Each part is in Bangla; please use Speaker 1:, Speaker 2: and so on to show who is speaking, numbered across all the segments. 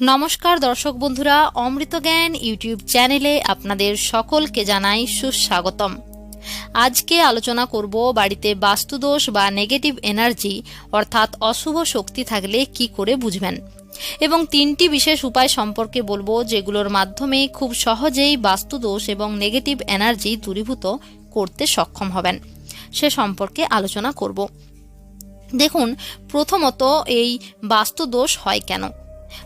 Speaker 1: নমস্কার, দর্শক বন্ধুরা, অমৃত জ্ঞান ইউটিউব চ্যানেলে আপনাদের সকলকে জানাই সুস্বাগতম। আজকে আলোচনা করব বাড়িতে বাস্তুদোষ বা নেগেটিভ এনার্জি, অর্থাৎ অশুভ শক্তি থাকলে কি করে বুঝবেন? এবং তিনটি বিশেষ উপায় সম্পর্কে বলব যেগুলোর মাধ্যমে খুব সহজেই বাস্তুদোষ এবং নেগেটিভ এনার্জি দূরীভূত করতে সক্ষম হবেন। সে সম্পর্কে আলোচনা করব। দেখুন, প্রথমত এই বাস্তুদোষ হয় কেন?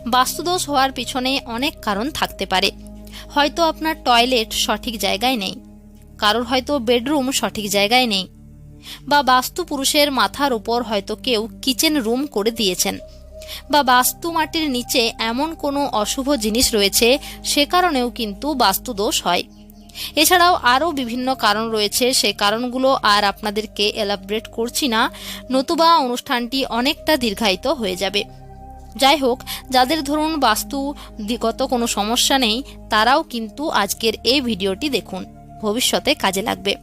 Speaker 1: বাস্তুদোষ হওয়ার পিছনে অনেক কারণ থাকতে পারে। হয়তো আপনার টয়লেট সঠিক জায়গায় নেই। কারোর হয়তো বেডরুম সঠিক জায়গায় নেই। বা বাস্তু পুরুষের মাথার উপর হয়তো কেউ কিচেন রুম করে দিয়েছেন। বা বাস্তু মাটির নিচে এমন কোনো অশুভ জিনিস রয়েছে, সে কারণেও কিন্তু বাস্তুদোষ হয়। এছাড়াও আরও বিভিন্ন কারণ রয়েছে, সে কারণগুলো আর আপনাদেরকে এলাবরেট করছি না। নতুবা অনুষ্ঠানটি অনেকটা দীর্ঘায়িত হয়ে যাবে। যাই হোক যাদের ধরুন বাস্তু দিগত কোনো সমস্যা নেই, তারাও কিন্তু আজকের এই ভিডিওটি দেখুন, ভবিষ্যতে কাজে লাগবে।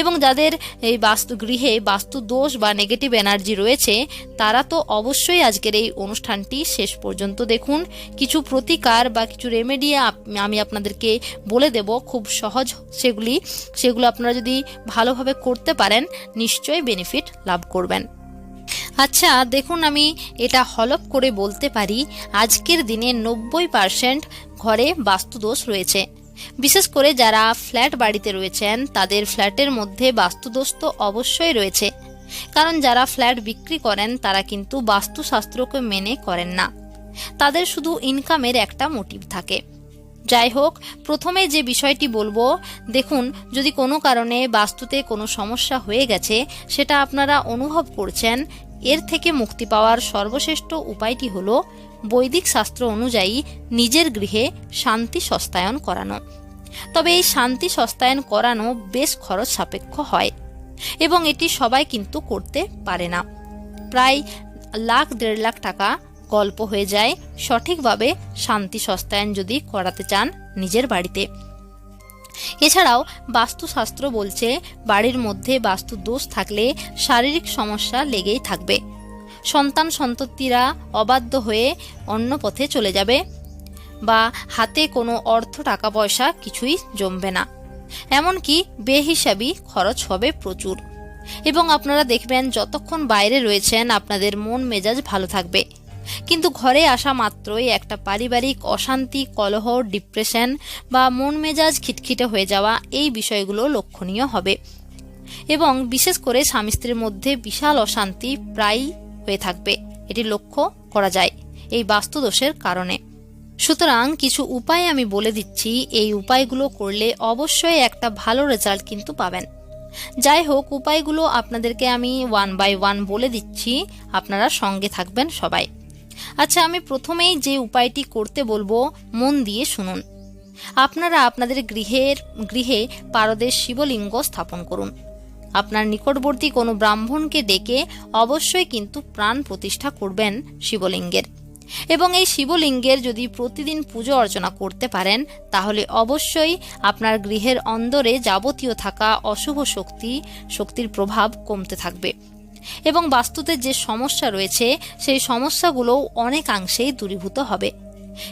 Speaker 1: এবং যাদের এই বাস্তু গৃহে বাস্তু দোষ বা নেগেটিভ এনার্জি রয়েছে, তারা তো অবশ্যই আজকের এই অনুষ্ঠানটি শেষ পর্যন্ত দেখুন। কিছু প্রতিকার বা কিছু রেমেডি আমি আপনাদেরকে বলে দেব, খুব সহজ সেগুলি। সেগুলো আপনারা যদি ভালোভাবে করতে পারেন, নিশ্চয়ই বেনিফিট লাভ করবেন। আচ্ছা দেখুন আমি এটা হলপ করে বলতে পারি, আজকের দিনে নব্বই পার্সেন্ট ঘরে বাস্তুদোষ রয়েছে। বিশেষ করে যারা ফ্ল্যাট বাড়িতে রয়েছেন, তাদের ফ্ল্যাটের মধ্যে বাস্তুদোষ তো অবশ্যই রয়েছে। কারণ যারা ফ্ল্যাট বিক্রি করেন, তারা কিন্তু বাস্তুশাস্ত্রকে মেনে করেন না। তাদের শুধু ইনকামের একটা মোটিভ থাকে। যাই হোক, প্রথমে যে বিষয়টি বলব, দেখুন, যদি কোনো কারণে বাস্তুতে কোনো সমস্যা হয়ে গেছে, সেটা আপনারা অনুভব করছেন এর থেকে মুক্তি পাওয়ার সর্বশ্রেষ্ঠ উপায়টি হল বৈদিক শাস্ত্র অনুযায়ী নিজের গৃহে শান্তি সস্তায়ন করানো। তবে এই শান্তি সস্তায়ন করানো বেশ খরচ সাপেক্ষ হয় এবং এটি সবাই কিন্তু করতে পারে না। প্রায় লাখ দেড় লাখ টাকা গল্প হয়ে যায় সঠিকভাবে শান্তি সস্তায়ন যদি করাতে চান নিজের বাড়িতে। এছাড়াও বাস্তুশাস্ত্র বলছে বাড়ির মধ্যে বাস্তু দোষ থাকলে শারীরিক সমস্যা লেগেই থাকবে। সন্তান সন্ততিরা অবাধ্য হয়ে অন্য পথে চলে যাবে বা হাতে কোনো অর্থ টাকা পয়সা কিছুই জমবে না। এমনকি বেহিসাবি খরচ হবে প্রচুর। এবং আপনারা দেখবেন যতক্ষণ বাইরে রয়েছেন আপনাদের মন মেজাজ ভালো থাকবে। কিন্তু ঘরে আসা মাত্রই একটা পারিবারিক অশান্তি, কলহ, ডিপ্রেশন বা মন মেজাজ খিটখিটে হয়ে যাওয়া এই বিষয়গুলো লক্ষণীয় হবে। এবং বিশেষ করে স্বামী স্ত্রীর মধ্যে বিশাল অশান্তি প্রায়ই হয়ে থাকবে। এটি লক্ষ্য করা যায় এই বাস্তুদোষের কারণে। সুতরাং কিছু উপায় আমি বলে দিচ্ছি, এই উপায়গুলো করলে অবশ্যই একটা ভালো রেজাল্ট কিন্তু পাবেন। যাই হোক, উপায়গুলো আপনাদেরকে আমি ওয়ান বাই ওয়ান বলে দিচ্ছি, আপনারা সঙ্গে থাকবেন সবাই। আচ্ছা আমি প্রথমেই যে উপায়টি করতে বলব, মন দিয়ে শুনুন। আপনারা আপনাদের গৃহের, গৃহে পারদের শিবলিঙ্গ স্থাপন করুন। আপনার নিকটবর্তী কোনো ব্রাহ্মণকে ডেকে অবশ্যই কিন্তু প্রাণ প্রতিষ্ঠা করবেন শিবলিঙ্গের। এবং এই শিবলিঙ্গের যদি প্রতিদিন পুজো অর্চনা করতে পারেন, তাহলে অবশ্যই আপনার গৃহের অন্দরে যাবতীয় থাকা অশুভ শক্তি, শক্তির প্রভাব কমতে থাকবে। এবং বাস্তুতে যে সমস্যা রয়েছে, সেই সমস্যাগুলোও অনেকাংশেই দূরীভূত হবে।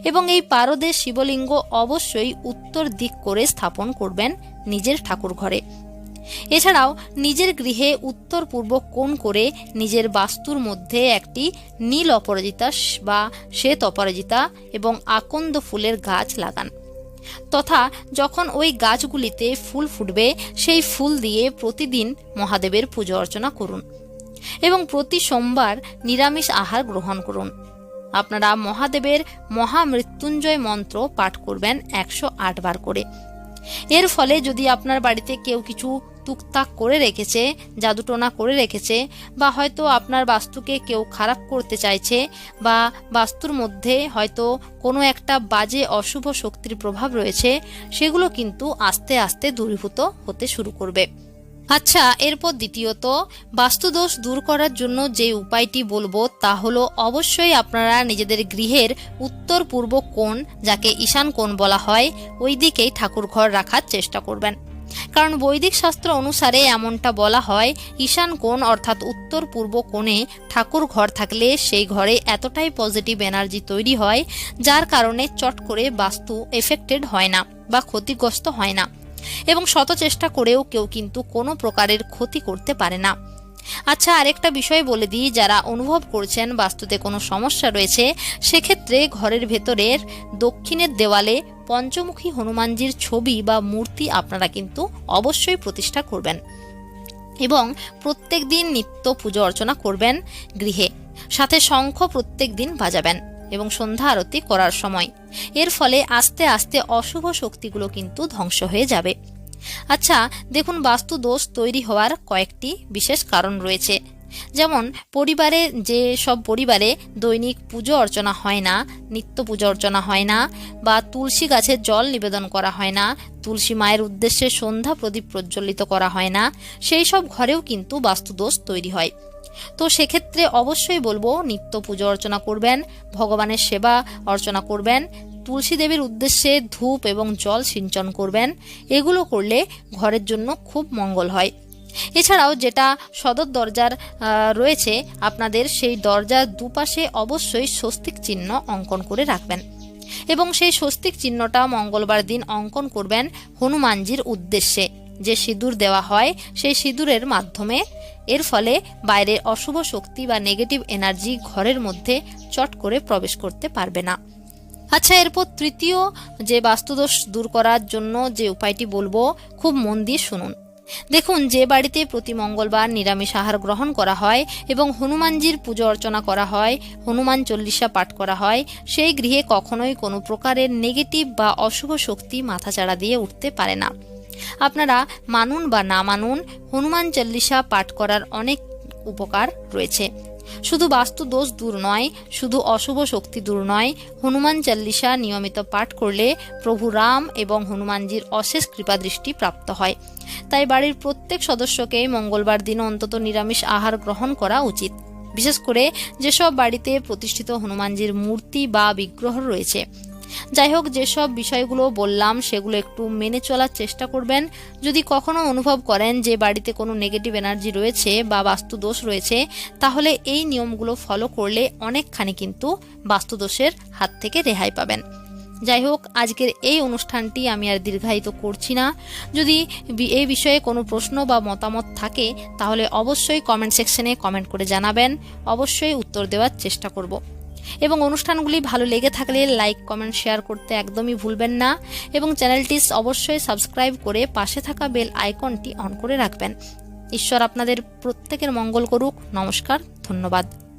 Speaker 1: এবং এই পারদের শিবলিঙ্গ অবশ্যই উত্তর দিক করে স্থাপন করবেন নিজের ঠাকুর ঘরে। এছাড়াও নিজের গৃহে উত্তর পূর্ব কোণ করে নিজের বাস্তুর মধ্যে একটি নীল অপরাজিতা বা শ্বেত অপরাজিতা এবং আকন্দ ফুলের গাছ লাগান। তথা যখন ওই গাছগুলিতে ফুল ফুটবে, সেই ফুল দিয়ে প্রতিদিন মহাদেবের পুজো অর্চনা করুন। এবং প্রতি সোমবার নিরামিষ আহার গ্রহণ করুন। আপনারা মহাদেবের মহামৃত্যুঞ্জয় মন্ত্র পাঠ করবেন একশো বার করে। এর ফলে যদি আপনার বাড়িতে কেউ কিছু তুকতাক করে রেখেছে, জাদুটোনা করে রেখেছে, বা হয়তো আপনার বাস্তুকে কেউ খারাপ করতে চাইছে, বা বাস্তুর মধ্যে হয়তো কোনো একটা বাজে অশুভ শক্তির প্রভাব রয়েছে, সেগুলো কিন্তু আস্তে আস্তে দূরীভূত হতে শুরু করবে। আচ্ছা এরপর দ্বিতীয়ত, বাস্তুদোষ দূর করার জন্য যে উপায়টি বলব তা হলো অবশ্যই আপনারা নিজেদের গৃহের উত্তর পূর্ব কোণ, যাকে ঈশান কোণ বলা হয়, ওই দিকেই ঠাকুর ঘর রাখার চেষ্টা করবেন। কারণ বৈদিক শাস্ত্র অনুসারে এমনটা বলা হয়, ঈশান কোণ অর্থাৎ উত্তর পূর্ব কোণে ঠাকুর ঘর থাকলে সেই ঘরে এতটাই পজিটিভ এনার্জি তৈরি হয়, যার কারণে চট করে বাস্তু এফেক্টেড হয় না বা ক্ষতিগ্রস্ত হয় না। এবং শত চেষ্টা করেও কেউ কিন্তু কোনো প্রকারের ক্ষতি করতে পারে না। আচ্ছা আরেকটা বিষয় বলে দিই, যারা অনুভব করছেন বাস্তুতে কোনো সমস্যা রয়েছে, সেক্ষেত্রে ঘরের ভেতরের দক্ষিণের দেওয়ালে পঞ্চমুখী হনুমানজির ছবি বা মূর্তি আপনারা কিন্তু অবশ্যই প্রতিষ্ঠা করবেন এবং প্রত্যেক দিন নিত্য পুজো অর্চনা করবেন গৃহে। সাথে শঙ্খ প্রত্যেক দিন বাজাবেন। এবং সন্ধ্যা আরতি করার সময়। এর ফলে আস্তে আস্তে অশুভ শক্তিগুলো কিন্তু ধ্বংস হয়ে যাবে। আচ্ছা দেখুন বাস্তু দোষ তৈরি হওয়ার কয়েকটি বিশেষ কারণ রয়েছে। যেমন পরিবারে যে সব পরিবারে দৈনিক পুজো অর্চনা হয় না, নিত্য পুজো অর্চনা হয় না, বা তুলসী গাছে জল নিবেদন করা হয় না, তুলসী মায়ের উদ্দেশ্যে সন্ধ্যা প্রদীপ প্রজ্বলিত করা হয় না, সেই সব ঘরেও কিন্তু বাস্তুদোষ তৈরি হয়। তো সেক্ষেত্রে অবশ্যই বলব, নিত্য পুজো অর্চনা করবেন, ভগবানের সেবা অর্চনা করবেন, তুলসী দেবীর উদ্দেশ্যে ধূপ এবং জল সিঞ্চন করবেন, এগুলো করলে ঘরের জন্য খুব মঙ্গল হয়। এছাড়াও যেটা সদর দরজার রয়েছে, আপনাদের সেই দরজার দুপাশে অবশ্যই স্বস্তিক চিহ্ন অঙ্কন করে রাখবেন। এবং সেই স্বস্তিক চিহ্নটা মঙ্গলবার দিন অঙ্কন করবেন হনুমানজির উদ্দেশ্যে। যে সিঁদুর দেওয়া হয়, সেই সিঁদুরের মাধ্যমে এর ফলে বাইরের অশুভ শক্তি বা নেগেটিভ এনার্জি ঘরের মধ্যে চট করে প্রবেশ করতে পারবে না। আচ্ছা এরপর তৃতীয় যে বাস্তুদোষ দূর করার জন্য যে উপায়টি বলব, খুব মন দিয়ে শুনুন। দেখুন, যে বাড়িতে প্রতি মঙ্গলবার নিরামিষ আহার গ্রহণ করা হয় এবং হনুমানজির পুজো অর্চনা করা হয়, হনুমান চল্লিশা পাঠ করা হয়, সেই গৃহে কখনোই কোনো প্রকারের নেগেটিভ বা অশুভ শক্তি মাথাচাড়া দিয়ে উঠতে পারে না। আপনারা মানুন বা না মানুন, হনুমান চল্লিশা পাঠ করার অনেক উপকার রয়েছে। শুধু বাস্তু দোষ দূর নয়, শুধু অশুভ শক্তি দূর নয়, হনুমান চাল্লিশা নিয়মিত পাঠ করলে প্রভু রাম এবং হনুমানজির অশেষ কৃপাদৃষ্টি প্রাপ্ত হয়। তাই বাড়ির প্রত্যেক সদস্যকে মঙ্গলবার দিন অন্তত নিরামিষ আহার গ্রহণ করা উচিত। বিশেষ করে যেসব বাড়িতে প্রতিষ্ঠিত হনুমানজির মূর্তি বা বিগ্রহ রয়েছে যাই হোক, যেসব বিষয়গুলো বললাম, সেগুলো একটু মেনে চলার চেষ্টা করবেন। যদি কখনো অনুভব করেন যে বাড়িতে কোনো নেগেটিভ এনার্জি রয়েছে বা বাস্তু দোষ রয়েছে, তাহলে এই নিয়মগুলো ফলো করলে অনেকখানি কিন্তু বাস্তুদোষের হাত থেকে রেহাই পাবেন। যাই হোক, আজকের এই অনুষ্ঠানটি আমি আর দীর্ঘায়িত করছি না। যদি এই বিষয়ে কোনো প্রশ্ন বা মতামত থাকে, তাহলে অবশ্যই কমেন্ট সেকশনে কমেন্ট করে জানাবেন। অবশ্যই উত্তর দেওয়ার চেষ্টা করব। এবং অনুষ্ঠানগুলি ভালো লেগে থাকলে লাইক কমেন্ট শেয়ার করতে একদমই ভুলবেন না। এবং চ্যানেলটি অবশ্যই সাবস্ক্রাইব করে পাশে থাকা বেল আইকনটি অন করে রাখবেন। ঈশ্বর আপনাদের প্রত্যেকের মঙ্গল করুক। নমস্কার, ধন্যবাদ।